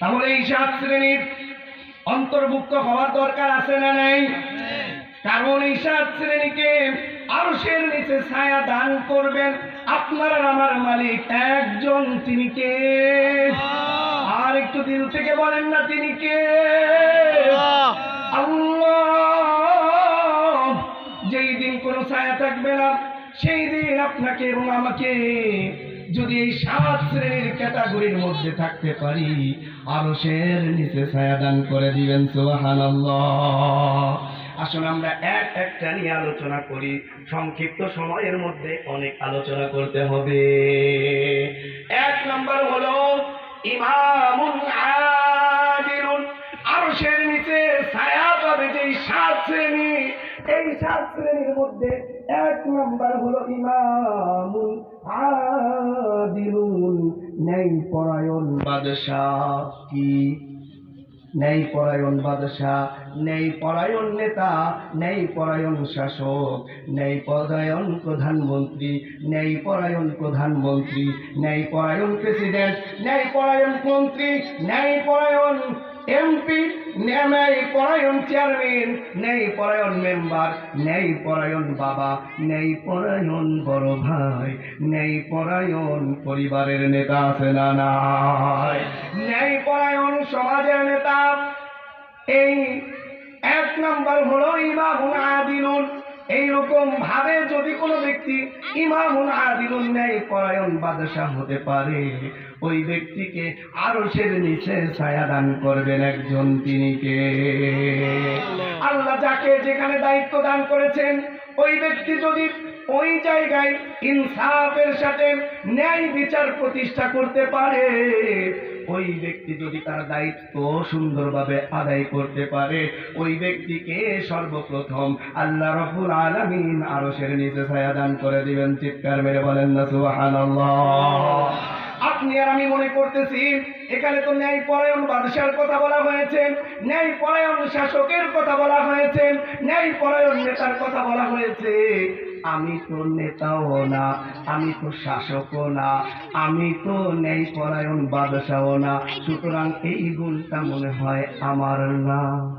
তাহলে এই সাত শ্রেণির অন্তর্ভুক্ত হওয়ার দরকার আছে না নাই? কারণ এই সাত শ্রেণীকে আরশের নিচে ছায়া দান করবেন। আপনার আর আমার মালিক একজন। তিনি কে? আর একটু দিল থেকে বলেন না, তিনি কে? যেই দিন কোনো ছায়া থাকবে না, সেই দিন আপনাকে এবং আমাকে যদি এই সাত শ্রেণির ক্যাটাগরির মধ্যে থাকতে পারি আরও সের নিচে ছায়া দান করে দিবেন সোহান আসলে আমরা এক একটা নিয়ে আলোচনা করি। সংক্ষিপ্ত সময়ের মধ্যে অনেক আলোচনা করতে হবে। এক নম্বর হলো, ইমামুন আদিলুন, আরশের নিচে ছায়া পাবে যেই সাত শ্রেণি। এই সাত শ্রেণির মধ্যে এক নম্বর হলো ইমামুন আদিলুন নেই পরায়ণ বাদশাহ কি? নেই পরায়ণ বাদশাহ, নেই পরায়ণ নেতা, নেই পরায়ণ শাসক, নেই পরায়ণ প্রধানমন্ত্রী, নেই পরায়ণ প্রধানমন্ত্রী, নেই পরায়ণ প্রেসিডেন্ট, নেই পরায়ণ মন্ত্রী, নেই পরায়ণ এমপি নেই পরায়ণ চেয়ারম্যান, নেই পরায়ণ মেম্বার, নেই পরায়ণ বাবা, নেই পরায়ণ বড় ভাই, নেই পরায়ণ পরিবারের নেতা আছে না নাই। পরায়ণ সমাজের নেতা, এই এক নম্বর হলো ইমামুন আদিলুন এইরকম ভাবে যদি কোনো ব্যক্তি ইমামুন আদিলুন নেই, পরায়ণ বাদশাহ হতে পারে। ওই ব্যক্তিকে আরও সের নিচে ছায়া দান করবেন একজন তিনি কে? আল্লাহ যাকে যেখানে দায়িত্ব দান করেছেন, ওই ব্যক্তি যদি ওই জায়গায় ইনসাফের সাথে ন্যায় বিচার প্রতিষ্ঠা করতে পারে ওই ব্যক্তি যদি তার দায়িত্ব সুন্দরভাবে আদায় করতে পারে, ওই ব্যক্তিকে সর্বপ্রথম আল্লাহ রব্বুল আলামিন আরশের নিচে ছায়া দান করে দিবেন। চিৎকার মেরে বলেন না, সুবহানাল্লাহ। আপনি আর আমি মনে করতেছি, এখানে তো ন্যায় পরায়ণ বাদশার কথা বলা হয়েছে, ন্যায় পরায়ণ শাসকের কথা বলা হয়েছে, ন্যায় পরায়ণ নেতার কথা বলা হয়েছে। আমি তো নেতাও না আমি তো শাসকও না আমি তো ন্যায় পরায়ণ বাদশাও না। সুতরাং এই গুণটা মনে হয় আমার না।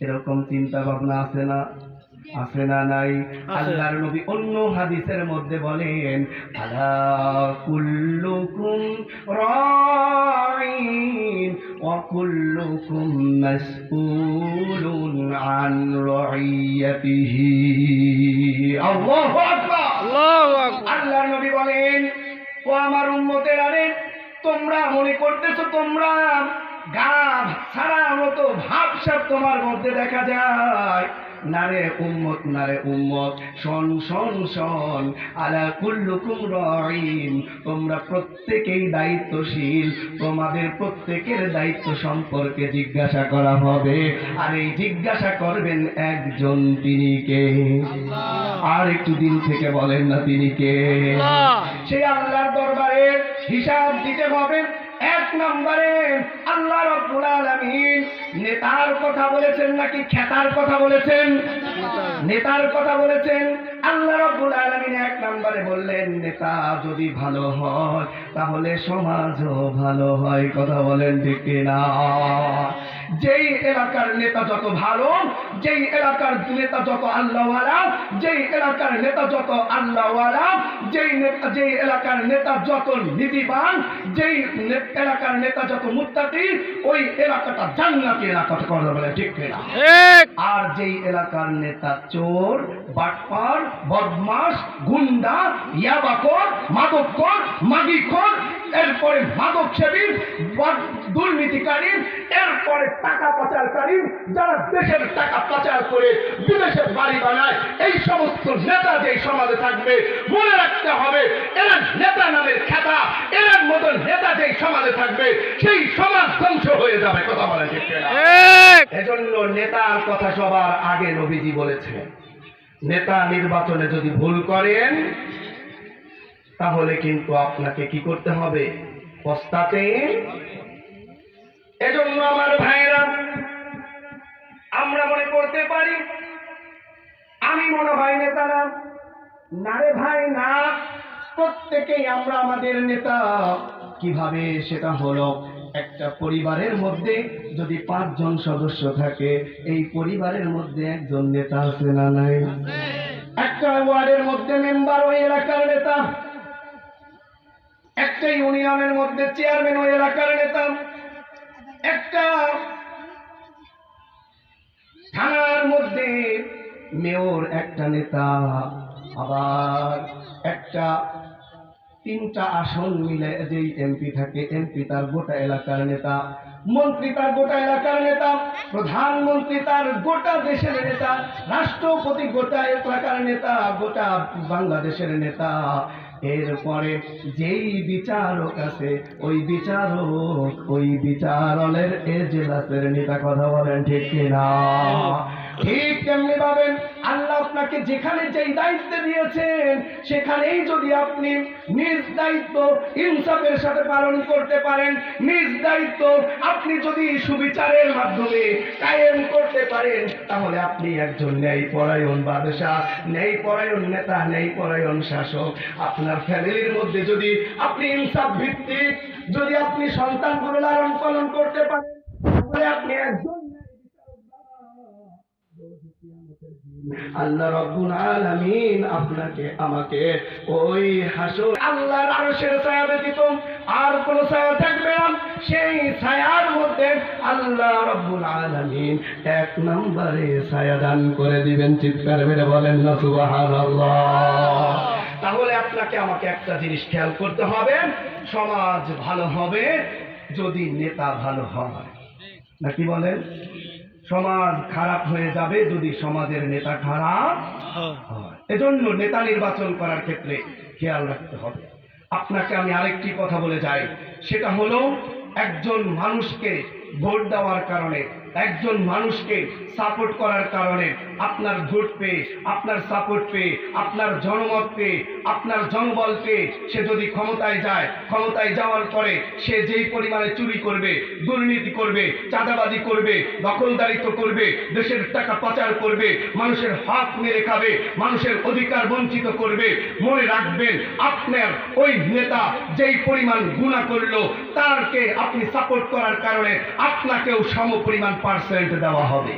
এরকম চিন্তা ভাবনা আছে না? আছে না নাই? আল্লাহর নবী অন্য হাদিসের মধ্যে বলেন আলা কুল্লুকুম রাইন ওয়া কুল্লুকুম মাসউলুন আন রাইয়াতিহি। আল্লাহু নবী বলেন ও আমার উন্মতের আরে তোমরা মনে করতেছো তোমরা গাভ ছাড়া মতো ভাবসাব তোমার মধ্যে দেখা যায়। নারে উম্মত নারে উম্মত। শোন শোন শোন আলা কুল্লুকুম রাইন তোমরা প্রত্যেকেই দায়িত্বশীল। তোমাদের প্রত্যেকের দায়িত্ব সম্পর্কে জিজ্ঞাসা করা হবে। আর এই জিজ্ঞাসা করবেন একজন তিনি কে? আর একটু দিন থেকে বলেন না তিনি কে? সেই আল্লাহর দরবারে হিসাব দিতে হবে। এক নম্বরে আল্লাহ রব্বুল আলামিন নেতার কথা বলেছেন নাকি খেতার কথা বলেছেন? নেতার কথা বলেছেন। আল্লাহ রব্বুল আলামিন এক নম্বরে বললেন, নেতা যদি ভালো হয়, তাহলে সমাজও ভালো হয়। কথা বলেন ঠিক কিনা? যেই এলাকার নেতা যত ভালো যেই এলাকার নেতা যত আল্লাহওয়ালা যেই এলাকার নেতা যত আল্লাহওয়ালা যেই নেতা যেই এলাকার নেতা যত নীতিবান যেই এলাকার নেতা যত মুত্তাকি ওই এলাকাটা জান্নাতি এলাকা কথা বলে ঠিক আর যেই এলাকার নেতা চোর বাটপার বদমাস গুন্ডা ইয়াবাকর মাদককর মাগিকর এরপরে মাদক সেবী দুর্নীতিকারী এরপরে টাকা পাচারকারী যারা দেশের টাকা পাচার করে বিদেশে বাড়ি বানায় এই সমস্ত নেতা যে সমাজে থাকবে মনে রাখতে হবে এরা নেতা নামের খেতা এর মতো নেতা যে সমাজে থাকবে সেই সমাজ ধ্বংস হয়ে যাবে কথা বলে কিনা? এজন্য নেতার কথা সবার আগে নবীজি বলেছেন। নেতা নির্বাচনে যদি ভুল করেন তাহলে কিন্তু আপনাকে কি করতে হবে? পস্তাতে এজন্য আমার ভাইরা আমরা মনে করতে পারি, আমি মনে হয় নেতারা না রে ভাই, না, প্রত্যেকেই আমরা আমাদের নেতা। কীভাবে সেটা হলো? একটা পরিবারের মধ্যে যদি পাঁচজন সদস্য থাকে, এই পরিবারের মধ্যে একজন নেতা আছে না নাই? একটা ওয়ার্ডের মধ্যে মেম্বার ওই এলাকার নেতা, একটা ইউনিয়নের মধ্যে চেয়ারম্যান ওই এলাকার নেতা। একটা থানার মধ্যে মেয়র, একটা নেতা, আবার একটা তিনটা আসন মিলে যেই এমপি থাকে এমপি তার গোটা এলাকার নেতা, মন্ত্রী তার গোটা এলাকার নেতা, প্রধানমন্ত্রী তার গোটা দেশের নেতা, রাষ্ট্রপতি গোটা এলাকার নেতা, গোটা বাংলাদেশের নেতা এরপরে যেই বিচারক আছে ওই বিচারক ওই বিচারলের এজলাসের নেতা কথা বলেন ঠিক কিনা? ঠিক তেমনি ভাবেন আল্লাহ আপনাকে যেখানে যেই দায়িত্বে দিয়েছেন, সেখানেই যদি আপনি নিজ দায়িত্ব ইনসাফের সাথে পালন করতে পারেন, নিজ দায়িত্ব আপনি যদি সুবিচারের মাধ্যমে কায়েম করতে পারেন, তাহলে আপনি একজন ন্যায় পরায়ণ বাদশাহ ন্যায় পরায়ণ নেতা ন্যায় পরায়ণ শাসক। আপনার ফ্যামিলির মধ্যে যদি আপনি ইনসাফ ভিত্তিক যদি আপনি সন্তানগুলো লালন পালন করতে পারেন, তাহলে আপনি একজন আল্লাহ রব্বুল আলামিন আপনাকে, আমাকে ওই হাসর আল্লাহর আরশের ছায়া ব্যতীত আর কোন ছায়া থাকবে না। সেই ছায়ার মধ্যে আল্লাহ রব্বুল আলামিন এক নম্বরে ছায়া দান করে দিবেন। চিৎকার মেরে বলেন না, সুবহানাল্লাহ। তাহলে আপনাকে, আমাকে একটা জিনিস খেয়াল করতে হবে। সমাজ ভালো হবে যদি নেতা ভালো হয়। নাকি বলেন? সমাজ খারাপ হয়ে যাবে যদি সমাজের নেতা খারাপ হয়। এজন্য নেতা নির্বাচন করার ক্ষেত্রে খেয়াল রাখতে হবে। আপনাকে আমি আরেকটি কথা বলে যাই। সেটা হলো একজন মানুষকে ভোট দেওয়ার কারণে একজন মানুষকে সাপোর্ট করার কারণে আপনার ভোট পেয়ে, আপনার সাপোর্ট পেয়ে, আপনার জনমত পেয়ে, আপনার জনবল পেয়ে সে যদি ক্ষমতায় যায়, ক্ষমতায় যাওয়ার পরে সে যেই পরিমাণে চুরি করবে, দুর্নীতি করবে, চাঁদাবাজি করবে, দখলদারিত্ব করবে, দেশের টাকা পাচার করবে, মানুষের হাত মেরে খাবে, মানুষের অধিকার বঞ্চিত করবে, মনে রাখবেন আপনার ওই নেতা যেই পরিমাণ গুণা করল, তারকে আপনি সাপোর্ট করার কারণে আপনাকেও সম পরিমাণ পার্সেন্ট দেওয়া হবে।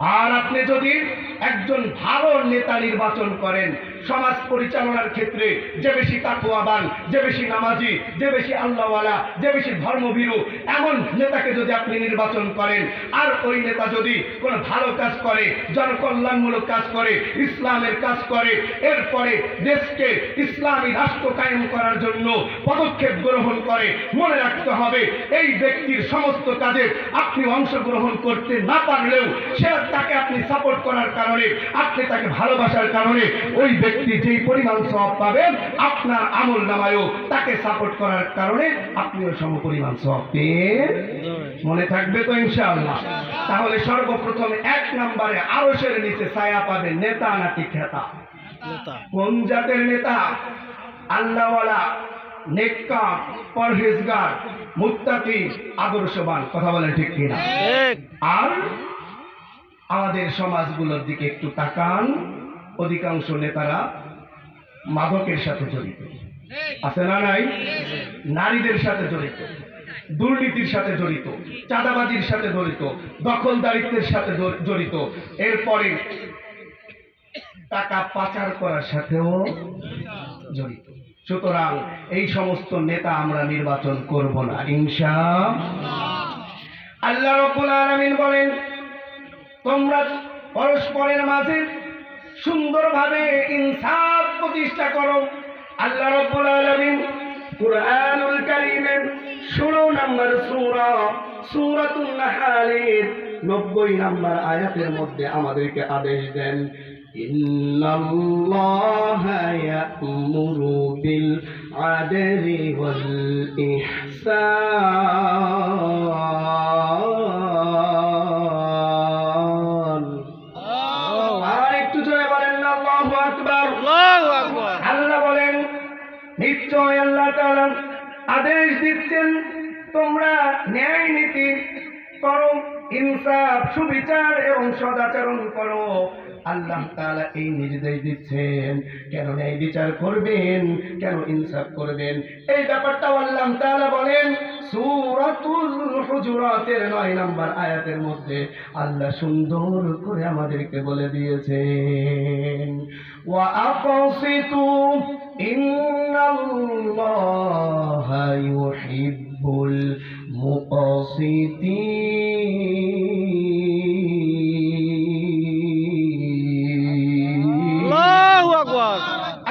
আর আপনি যদি একজন ভালো নেতা নির্বাচন করেন, সমাজ পরিচালনার ক্ষেত্রে যে বেশি তাকুয়াবান যে বেশি নামাজি, যে বেশি আল্লাহওয়ালা, যে বেশি ধর্মভীরু, এমন নেতাকে যদি আপনি নির্বাচন করেন, আর ওই নেতা যদি কোনো ভালো কাজ করে, জনকল্যাণমূলক কাজ করে, ইসলামের কাজ করে, এরপরে দেশকে ইসলামী রাষ্ট্র কায়েম করার জন্য পদক্ষেপ গ্রহণ করে, মনে রাখতে হবে, এই ব্যক্তির সমস্ত কাজে আপনি অংশগ্রহণ করতে না পারলেও সে তাকে আপনি সাপোর্ট করার কারণে আপনি তাকে ভালোবাসার কারণে ওই ব্যক্তি যেই পরিমাণ সব পাবেন আপনার আমল নামায়ও তাকে সাপোর্ট করার কারণে আপনিও সম পরিমাণ সব পেয়ে মনে থাকবে তো ইনশাআল্লাহ। তাহলে সর্বপ্রথম এক নম্বরে আরশের নিচে ছায়া পাবে নেতা নাকি খেতা? কোন জাতের নেতা? আল্লাহওয়ালা নেককার পরহেজগার মুত্তাকি আদর্শবান কথা বলেন ঠিক কিনা? আর আমাদের সমাজগুলোর দিকে একটু তাকান। অধিকাংশ নেতারা মাদকের সাথে জড়িত। আছে না নাই? নারীদের সাথে জড়িত। দুর্নীতির সাথে জড়িত। চাঁদাবাজির সাথে জড়িত। দখলদারিত্বের সাথে জড়- জড়িত। এরপরে টাকা পাচার করার সাথেও জড়িত। সুতরাং এই সমস্ত নেতা আমরা নির্বাচন করব না, ইনশা আল্লাহ। রব্বুল আলামিন বলেন তোমরা পরস্পরের মাঝে সুন্দরভাবে ইনসাফ প্রতিষ্ঠা করো। আল্লাহ রব্বুল আলামিন কুরআনুল কারীমের 16 নম্বর সূরা, সূরাতুন নাহালের 90 নম্বর আয়াতের মধ্যে আমাদেরকে আদেশ দেন, ইন্নাল্লাহা ইহসান আর একটু জোরে বলেন না আল্লাহু আকবার আল্লাহ বলেন নিশ্চয় আল্লাহ তাআলা আদেশ দিচ্ছেন, তোমরা ন্যায় নীতি করো, ইনসাফ, সুবিচার এবং সদাচরণ করো। আল্লাহ তাআলা এই নির্দেশ দিচ্ছেন, কেন ন্যায় বিচার করবেন, কেন ইনসাফ করবেন? এই ব্যাপারটাও আল্লাহ তাআলা বলেন, সূরাতুল হুজুরাতের 9 নম্বর আয়াতের মধ্যে আল্লাহ সুন্দর করে আমাদেরকে বলে দিয়েছেন ইউহিব্বুল মুকাসিতিন আল্লাহু আকবার।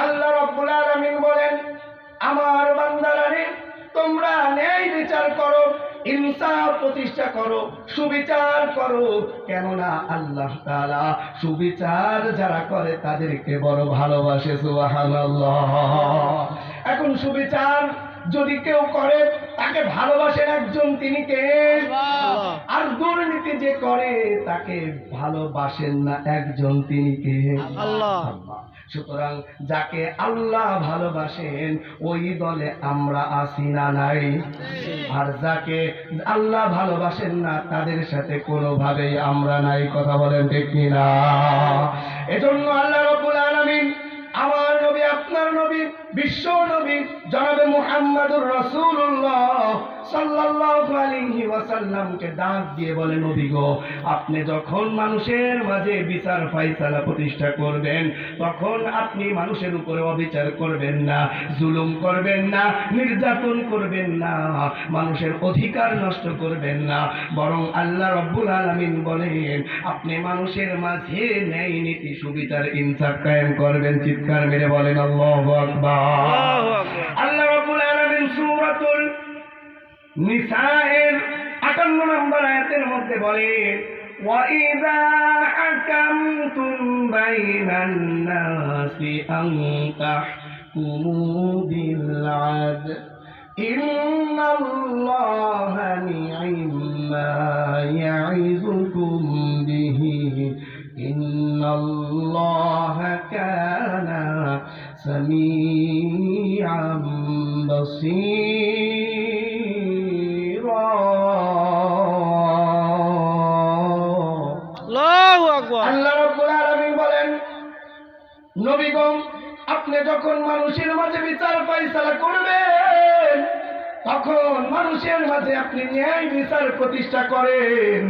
আল্লাহ রাব্বুল আলামিন বলেন আমার বান্দারারে তোমরা ন্যায় বিচার করো ইনসাফ প্রতিষ্ঠা করো সুবিচার করো। কেননা আল্লাহ তাআলা সুবিচার যারা করে তাদেরকে বড় ভালোবাসে সুবহানাল্লাহ। এখন সুবিচার যদি কেউ করে তাকে ভালোবাসেন একজন তিনি কে? আর দুর্নীতি যে করে তাকে ভালোবাসেন না একজন তিনি কে? আল্লাহ। সুতরাং যাকে আল্লাহ ভালোবাসেন, ওই দলে আমরা আসি না নাই। আর যাকে আল্লাহ ভালোবাসেন না, তাদের সাথে কোনোভাবেই আমরা নাই। কথা বলেন ঠিক না? এজন্য আল্লাহ রব্বুল আলামিন আমার নবী, আপনার নবী, বিশ্ব নবী, জনাবে মুহাম্মদুর রাসূলুল্লাহ সাল্লাল্লাহু আলাইহি ওয়াসাল্লামকে ডাক দিয়ে বলে নবী গো আপনি যখন মানুষের মাঝে বিচার ফাইসালা প্রতিষ্ঠা করবেন তখন আপনি মানুষের উপরে অবিচার করবেন না জুলুম করবেন না নির্যাতন করবেন না মানুষের অধিকার নষ্ট করবেন না। বরং আল্লাহ রব্বুল আলামিন বলেন আপনি মানুষের মাঝে ন্যায় নীতি সুবিচার ইনসাফ কায়েম করবেন। চিৎকার মেরে বলেন আল্লাহু আকবার। আল্লাহ রাব্বুল আলামিন সূরাতুল নিসায়ের 58 নম্বর আয়াতের মধ্যে বলেন وَإِذَا حَكَمْتُمْ بَيْنَ النَّاسِ أَن تَحْكُمُوا بِالْعَدْلِ إِنَّ اللَّهَ نِعِمَّا يَعِظُكُم بِهِ إِنَّ اللَّهَ كَانَ سميعا بصيرا নবীগণ আপনি যখন মানুষের মাঝে বিচার ফয়সালা করবেন, তখন মানুষের মাঝে আপনি ন্যায় বিচার প্রতিষ্ঠা করেন।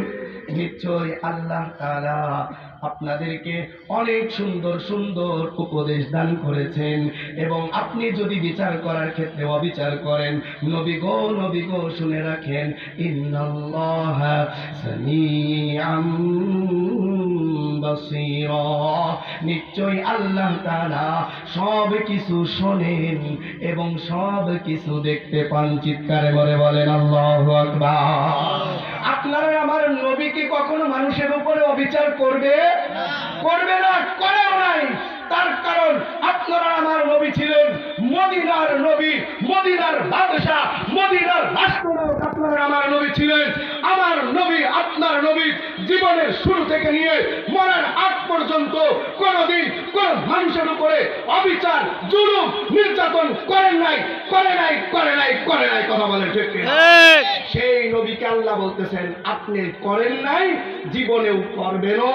নিশ্চয় আল্লাহ তারা আপনাদেরকে অনেক সুন্দর সুন্দর উপদেশ দান করেছেন এবং আপনি যদি বিচার করার ক্ষেত্রে অবিচার করেন, নবী গো নবী গো, শুনে রাখেন, ইন্নাল্লাহা সামিআম বাসীরা। নিশ্চয়ই আল্লাহ তাআলা সব কিছু শোনেন এবং সব কিছু দেখতে পান। চিৎকারে বলে বলেন, আল্লাহু আপনারা আমার নবী কি কখনো মানুষের উপরে অবিচার করবে? করবে না, করেও নাই। তার কারণ আপনারা আমার নবী ছিলেন, মদিনার নবী, মদিনার বাদশাহ, মদিনার রাষ্ট্রনায়ক আপনারা আমার নবী ছিলেন। আমার নবী, আপনার নবী জীবনের শুরু থেকে নিয়ে পর্যন্ত কোনদিন কোন মানুষের উপরে অবিচার জুলুম নির্যাতন করেন নাই করে নাই করে নাই করে নাই কথা বলেন ঠিক সেই নবীকে আল্লাহ বলতেছেন আপনি করেন নাই জীবনেও করবেনও।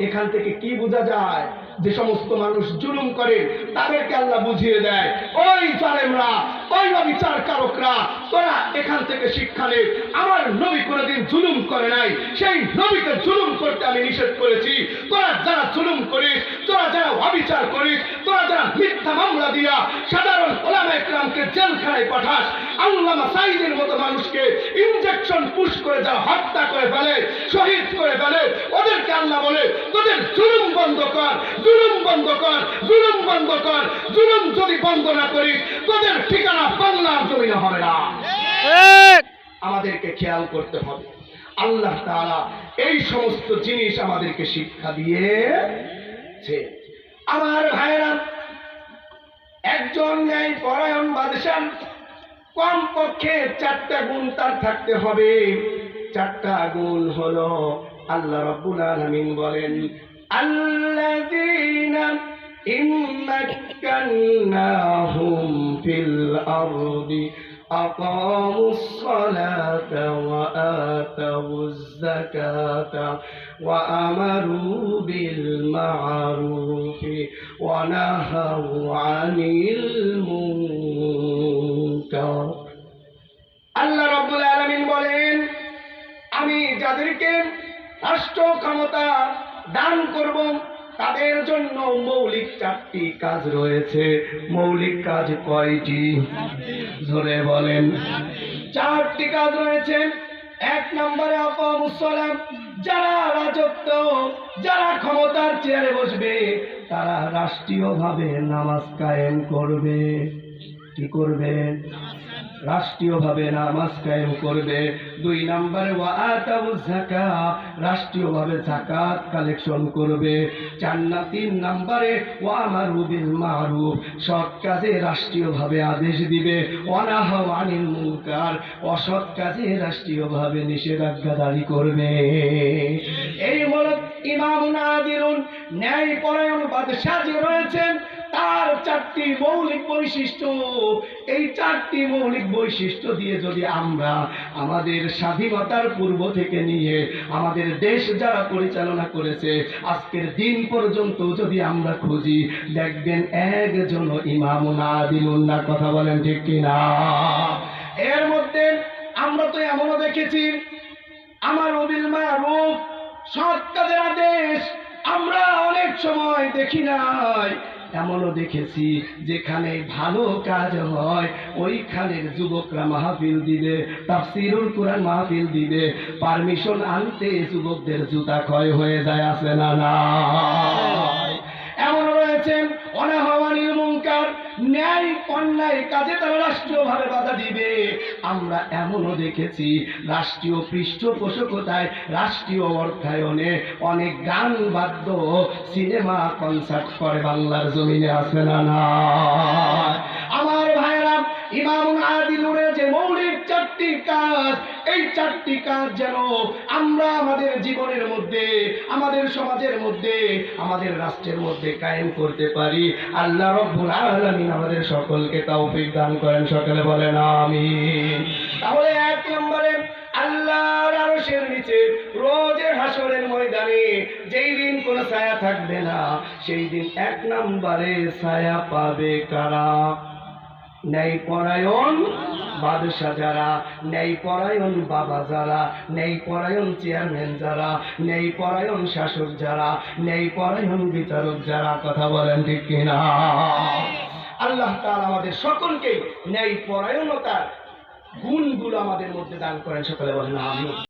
এখান থেকে কি বোঝা যায়? যে সমস্ত মানুষ জুলুম করে, তাদেরকে আল্লাহ বুঝিয়ে দেয়, ওই জালেমরা, ওই নবিচার কারকরা, তোরা এখান থেকে শিক্ষা নে। আমার নবী কোনোদিন জুলুম করে নাই। সেই নবীকে জুলুম করতে আমি নিষেধ করেছি। তোরা যারা জুলুম করিস, তোরা যারা অবিচার করিস, তোরা যারা মিথ্যা মামলা দিয়া সাধারণ ওলামা একরামকে জেলখানায় পাঠাস, আল্লামা সাইদের মতো মানুষকে ইনজেকশন পুশ করে যা হত্যা করে ফেলে, শহীদ করে ফেলে, ওদেরকে আল্লাহ বলে, তোদের জুলুম বন্ধ কর জুলুম বন্ধ কর জুলুম বন্ধ কর জুলুম যদি বন্ধ না করিস তোদের ঠিকানা বাংলার জমিনে হবে না। আমাদেরকে খেয়াল করতে হবে। আল্লাহ তাআলা এই সমস্ত জিনিস আমাদেরকে শিক্ষা দিয়েছে। আমার ভাইরা একজন ন্যায় পরায়ণ বাদশাহ। কম পক্ষে চারটা গুণ তার থাকতে হবে। চারটা গুণ হলো আল্লাহ রাব্বুল আলামিন বলেন আল্লাযীনা إن مكناهم في الأرض أقاموا الصلاة وآتوا الزكاة وأمروا بالمعروف ونهوا عن المنكر আল্লাহ রব্বুল আলামিন বলেন আমি যাদেরকে রাষ্ট্র ক্ষমতা দান করব। তাদের জন্য মৌলিক চারটি কাজ রয়েছে। মৌলিক কাজ কয়টি? ধরে বলেন। চারটি কাজ রয়েছে। এক নম্বরে অপমুসলাম যারা রাজত্ব, যারা ক্ষমতার চেয়ারে বসবে, তারা রাষ্ট্রীয়ভাবে নামাজ কায়েম করবে। কি করবে? রাষ্ট্রীয়ভাবে নামাজ কায়েম করবে। দুই নম্বরে রাষ্ট্রীয়ভাবে যাকাত কালেকশন করবে। চার না, তিন নম্বরে ওয়ামারু বিল মারুফ, সৎ কাজে রাষ্ট্রীয়ভাবে আদেশ দিবে। অনাহা আনিল মুনকার, অসৎ কাজে রাষ্ট্রীয়ভাবে নিষেধাজ্ঞা জারি করবে। এই হল ইমাম নাদিরুন ন্যায় পরায়ণ বাদশাহ যে রয়েছেন তার চারটি মৌলিক বৈশিষ্ট্য। এই চারটি মৌলিক বৈশিষ্ট্য দিয়ে যদি আমরা আমাদের স্বাধীনতার পূর্ব থেকে নিয়ে আমাদের দেশ যারা পরিচালনা করেছে, আজকের দিন পর্যন্ত যদি আমরা খুঁজি, দেখবেন একজন ইমাম না দিলুন না কথা বলেন ঠিক কিনা? এর মধ্যে আমরা তো এমনও দেখেছি, আমার অবিল রূপ সৎ কাজের আদেশ আমরা অনেক সময় দেখি নাই। এমনও দেখেছি, যেখানে ভালো কাজ হয়, ওইখানের যুবকরা মাহফিল দিবে, তাফসিরুল কোরআন মাহফিল দিবে, পারমিশন আনতে যুবকদের জুতা ক্ষয় হয়ে যায়, আছে না না এমন রয়েছে অনাহওয়ানিল মুনকার ন্যায় অন্যায় কাজে তারা রাষ্ট্রীয়ভাবে বাধা দিবে। আমরা এমনও দেখেছি, রাষ্ট্রীয় পৃষ্ঠপোষকতায়, রাষ্ট্রীয় অর্থায়নে অনেক গান বাদ্য সিনেমা, কনসার্ট করে বাংলার জমিনে আসে না আমার ভাইরা ইমাম আদিলুর কাজ এই চারটি কাজ যেন আমরা আমাদের জীবনের মধ্যে, আমাদের সমাজের মধ্যে, আমাদের রাষ্ট্রের মধ্যে কায়েম করতে পারি। আল্লাহ রব্বুল আলামিন আমাদের সকলকে তৌফিক দান করেন। সকলে বলেন, আমিন। তাহলে এক নম্বরে আল্লাহর আরশের নিচে রোজের হাসরের ময়দানে যেই দিন কোনো ছায়া থাকবে না, সেই দিন এক নম্বরে ছায়া পাবে কারা? ন্যায় পরায়ণ বাদশাহ যারা ন্যায় পরায়ণ বাবা যারা ন্যায় পরায়ণ চেয়ারম্যান যারা ন্যায় পরায়ণ শাসক যারা ন্যায় পরায়ণ বিচারক যারা, কথা বলেন ঠিক কিনা? আল্লাহ তাআলা আমাদের সকলকে ন্যায় পরায়ণতার গুণগুলো আমাদের মধ্যে দান করেন, সকলে বলেন